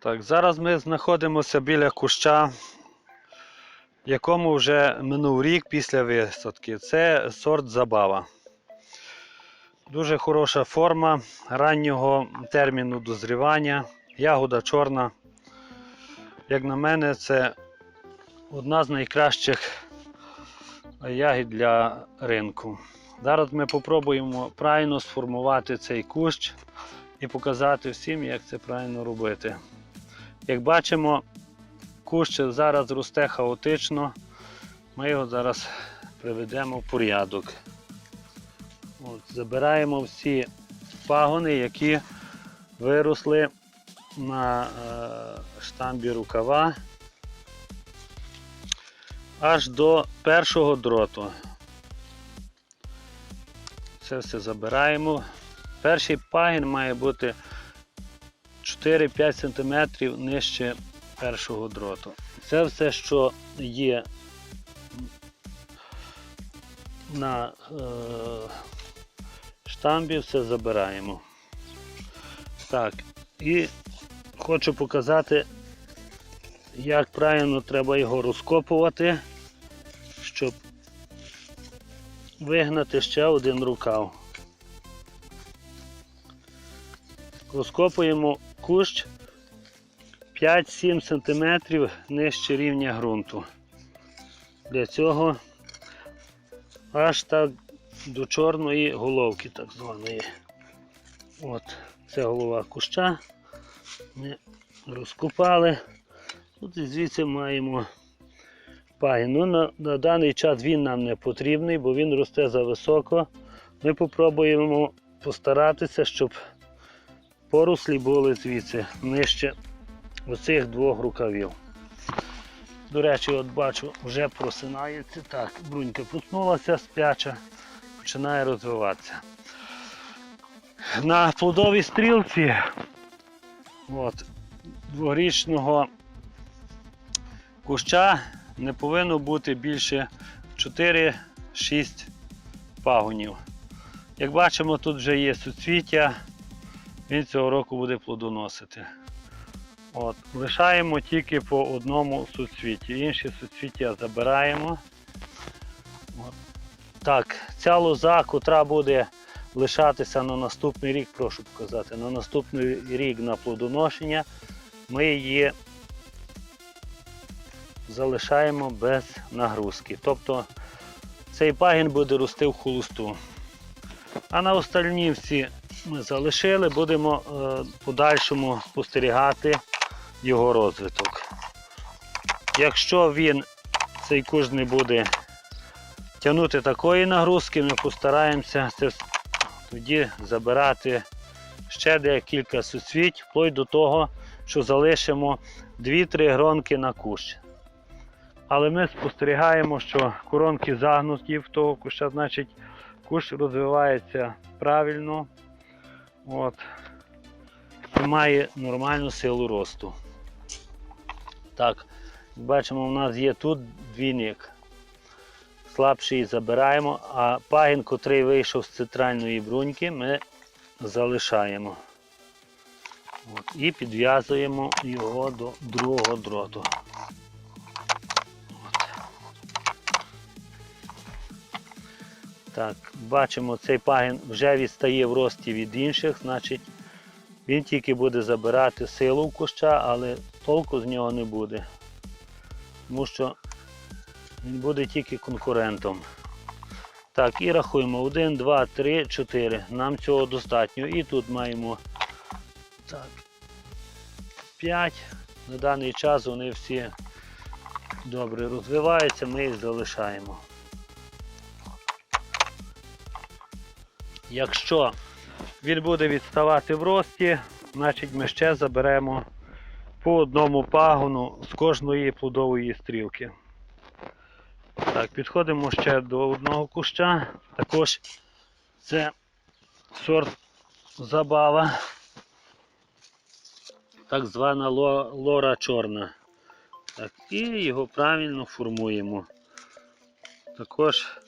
Так, зараз ми знаходимося біля куща, якому вже минув рік після висадки. Це сорт забава. Дуже хороша форма раннього терміну дозрівання. Ягода чорна. Як на мене, це одна з найкращих ягід для ринку. Зараз ми спробуємо правильно сформувати цей кущ і показати всім, як це правильно робити. Як бачимо, кущ зараз росте хаотично. Ми його зараз приведемо в порядок. От, забираємо всі пагони, які виросли на е, штамбі рукава аж до першого дроту. Це все забираємо. Перший пагін має бути 4-5 см нижче першого дроту. Це все, що є на е, штамбі, все забираємо. Так, і хочу показати, як правильно треба його розкопувати, щоб вигнати ще один рукав. Розкопуємо кущ 5-7 см нижче рівня ґрунту. Для цього аж так до чорної головки, так званої. От, це голова куща. Ми розкопали. Тут і звідси маємо пагін. Ну, на, на даний час він нам не потрібний, бо він росте зависоко. Ми спробуємо постаратися, щоб порослі були звідси нижче оцих двох рукавів. До речі, от бачу, вже просинається. Так, брунька проснулася, спяча, починає розвиватися. На плодовій стрілці от, дворічного куща не повинно бути більше 4-6 пагонів. Як бачимо, тут вже є суцвіття, він цього року буде плодоносити. От, Лишаємо тільки по одному суцвіті. Інші суцвіття забираємо. От. Так, ця лоза, котра буде лишатися на наступний рік, прошу показати, на наступний рік на плодоношення, ми її залишаємо без нагрузки. Тобто цей пагін буде рости в холосту. А на остальні всі ми залишили, будемо е, в подальшому спостерігати його розвиток. Якщо він цей куш не буде тягнути такої нагрузки, ми постараємося це тоді забирати ще декілька суцвіть, вплоть до того, що залишимо 2-3 гронки на кущ. Але ми спостерігаємо, що коронки загнуті в того куща, значить кущ розвивається правильно от, і має нормальну силу росту. Так, бачимо, у нас є тут двійник. Слабший забираємо, а пагін, котрий вийшов з центральної бруньки, ми залишаємо. От, і підв'язуємо його до другого дроту. Так, бачимо, цей пагін вже відстає в рості від інших, значить він тільки буде забирати силу в куща, але толку з нього не буде. Тому що він буде тільки конкурентом. Так, і рахуємо 1, 2, 3, 4. Нам цього достатньо. І тут маємо так, 5. На даний час вони всі добре розвиваються, ми їх залишаємо. Якщо він буде відставати в рості, значить ми ще заберемо по одному пагону з кожної плодової стрілки. Так, підходимо ще до одного куща. Також це сорт забава, так звана лора чорна. Так, і його правильно формуємо. Також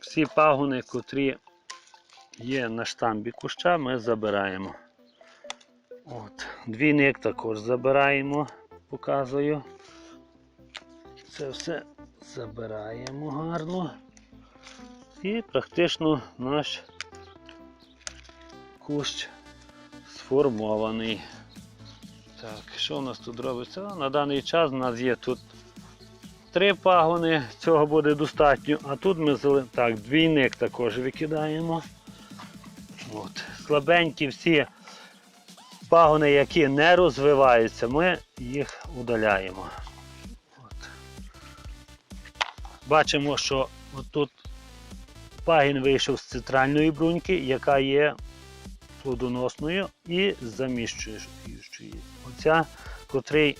всі пагони, котрі є на штамбі куща, ми забираємо. От. Двійник також забираємо, показую. Це все забираємо гарно. І практично наш кущ сформований. Так, що у нас тут робиться? На даний час у нас є тут три пагони, цього буде достатньо, а тут ми так, двійник також викидаємо. От. Слабенькі всі пагони, які не розвиваються, ми їх удаляємо. От. Бачимо, що тут пагін вийшов з центральної бруньки, яка є плодоносною і заміщуючою. Оця, котрий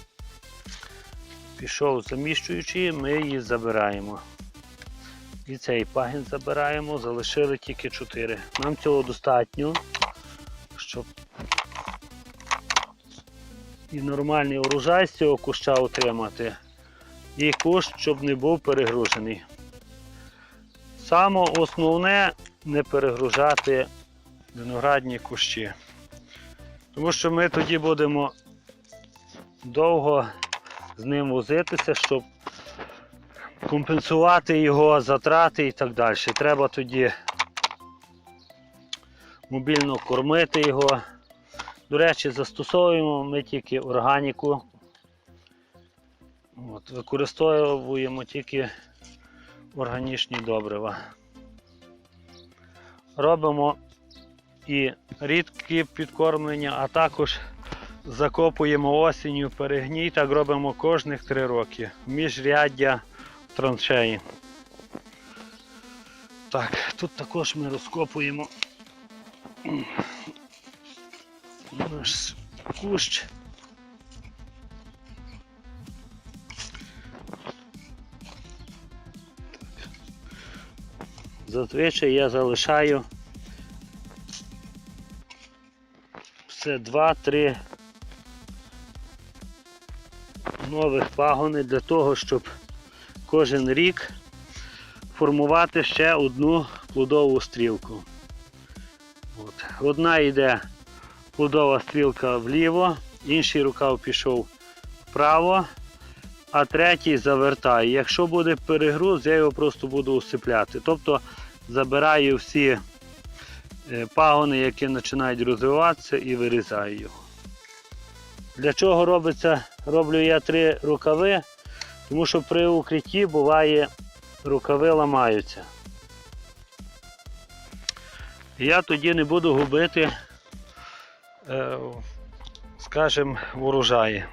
пішов заміщуючий, ми її забираємо. І цей пагін забираємо, залишили тільки 4. Нам цього достатньо, щоб і нормальний урожай з цього куща отримати. І кущ, щоб не був перегружений. Саме основне не перегружати виноградні кущі. Тому що ми тоді будемо довго з ним возитися, щоб компенсувати його затрати і так далі. Треба тоді мобільно кормити його. До речі, застосовуємо ми тільки органіку. От, використовуємо тільки органічні добрива. Робимо і рідкі підкормлення, а також закопуємо осінню перегній, так робимо кожних 3 роки. Міжряддя траншеї. Так, тут також ми розкопуємо наш кущ. Зазвичай я залишаю все 2-3 нових пагони для того, щоб кожен рік формувати ще одну плодову стрілку. От. Одна йде плодова стрілка вліво, інший рукав пішов вправо, а третій завертає. Якщо буде перегруз, я його просто буду усипляти. Тобто забираю всі е, пагони, які починають розвиватися, і вирізаю його. Для чого робиться, роблю я три рукави, тому що при укритті буває рукави ламаються. Я тоді не буду губити, е, скажімо, урожаї.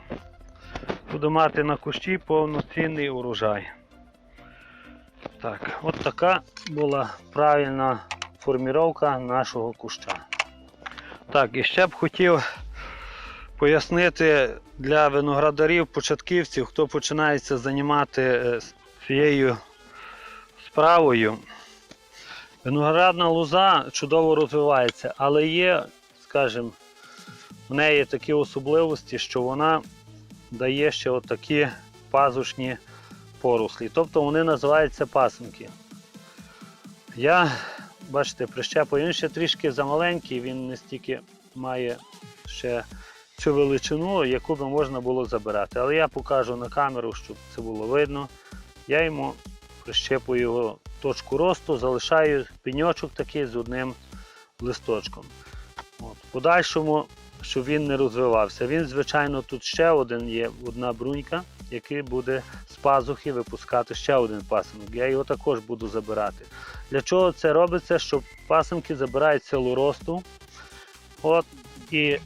Буду мати на кущі повноцінний урожай. Так, от така була правильна форміровка нашого куща. Так, і ще б хотів пояснити для виноградарів, початківців, хто починається займати е, цією справою. Виноградна лоза чудово розвивається, але є, скажімо, в неї такі особливості, що вона дає ще отакі пазушні порослі. Тобто вони називаються пасинки. Я, бачите, прищепую, він ще трішки замаленький, він не стільки має ще цю величину, яку би можна було забирати. Але я покажу на камеру, щоб це було видно. Я йому прищепую його точку росту, залишаю пеньочок такий з одним листочком. От. Подальшому, щоб він не розвивався. Він, звичайно, тут ще один є, одна брунька, який буде з пазухи випускати ще один пасинок. Я його також буду забирати. Для чого це робиться? Щоб пасинки забирають силу росту. От, і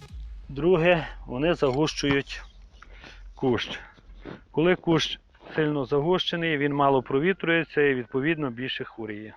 друге, вони загущують кущ. Коли кущ сильно загущений, він мало провітрюється і відповідно більше хворіє.